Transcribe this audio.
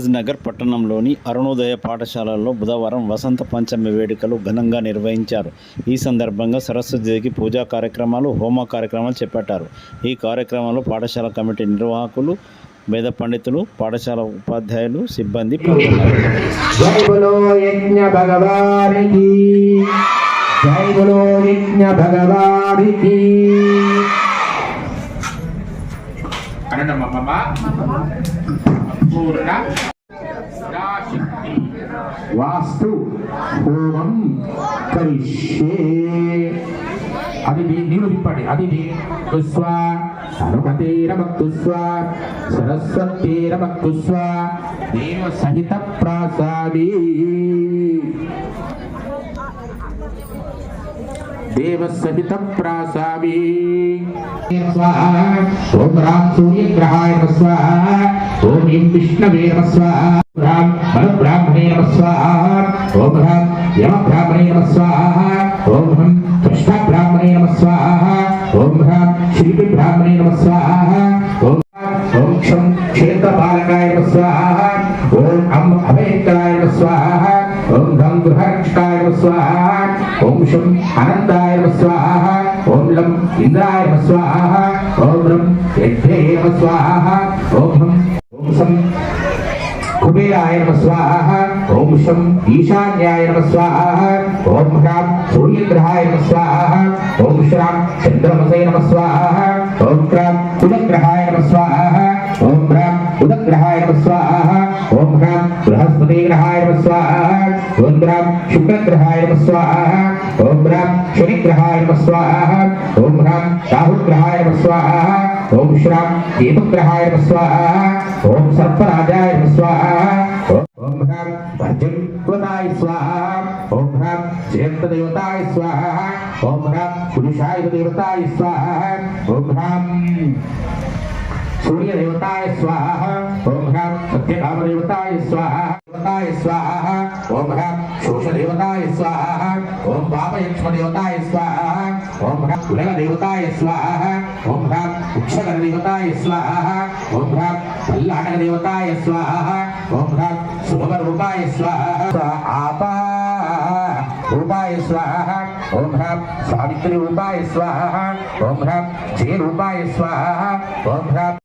నగర్ పట్టణంలోని అరుణోదయ పాఠశాలలో బుధవారం వసంత పంచమి వేడుకలు ఘనంగా నిర్వహించారు. ఈ సందర్భంగా సరస్వతి దేవికి పూజా కార్యక్రమాలు హోమ కార్యక్రమాలు చేపట్టారు. ఈ కార్యక్రమంలో పాఠశాల కమిటీ నిర్వాహకులు వేద పండితులు పాఠశాల ఉపాధ్యాయులు సిబ్బంది పాల్గొన్నారు. జై వాస్తు హోమం కరిష్యే అది నీరు తిప్పండి అది స్వ హనుమతేరమక్తుస్వ సరస్వతేరమక్తుస్వ దేవ సహిత ప్రాసాది దేవ ప్రాసామి ఓం రామ్ సూర్యగ్రహాయ నమః స్వాహ ఓం ఇం స్వాహ రామ్ బల బ్రాహ్మణే నమః స్వాహ ఓం రామ్ యమ బ్రాహ్మణే నమః స్వాహ ఓం హం కృష్ణ బ్రాహ్మణే నమః స్వాహ ఓం రామ్ శిల్పి బ్రాహ్మణే నమః స్వాహ ఓం ఓం క్షం క్షేత్రపాలకాయ నమః స్వాహ ఓం అం అభయంకరాయ నమః స్వాహ ఓం ధం గృహరక్షకాయ నమః స్వాహ ఓం శం అనంతాయ నమః స్వాహ ఓం లం ఇంద్రాయ నమః స్వాహ ఓం రం యజ్ఞే నమః స్వాహ ఓం హం ఓం సం సూర్యాయ నమ స్వాహ ఓం శం ఈశాన్యాయ నమ స్వాహ ఓం హ్రాం సూర్యగ్రహాయ నమ స్వాహ ఓం శ్రాం చంద్రమసే నమ స్వాహ ఓం క్రాం కులగ్రహాయ నమ స్వాహ ఓం హ్రాం ఉదగ్రహాయ నమ స్వాహ ఓం హ్రాం బృహస్పతి గ్రహాయ నమ స్వాహ ఓం హ్రాం శుక్రగ్రహాయ నమ స్వాహ ఓం హ్రాం శనిగ్రహాయ నమ స్వాహ ఓం హ్రాం రాహుగ్రహాయ నమ స్వాహ ఓం శ్రాం కేతుగ్రహాయ నమ స్వాహ ఓం సర్పరాజాయ నమ స్వాహ జయంతదేవతాయ స్వాహ ఓం హ్రాం పురుషాయ దేవతాయ స్వాహ ఓం హ్రాం సూర్యదేవతాయ స్వాహ ఓం హ్రాం సత్యకామదేవతాయ స్వాహ దేవతాయ స్వాహ ఓం హ్రాం శోషదేవతాయ స్వాహ ఓం పాపయక్ష్మదేవతాయ స్వాహ ఓం హ్రాం కులగదేవతాయ స్వాహ ఓం హ్రాం ఉక్షగరదేవతాయ స్వాహ ఓం హ్రాం పల్లాటకదేవతాయ స్వాహ ఓం హ్రాం శుభగరూపాయ స్వాహ ఆపా ఉపాయ స్వాహ ఓం హ్రాం సావిత్రి ఉపాయ స్వాహ ఓం హ్రాం జయ ఉపాయ స్వాహ ఓం హ్రాం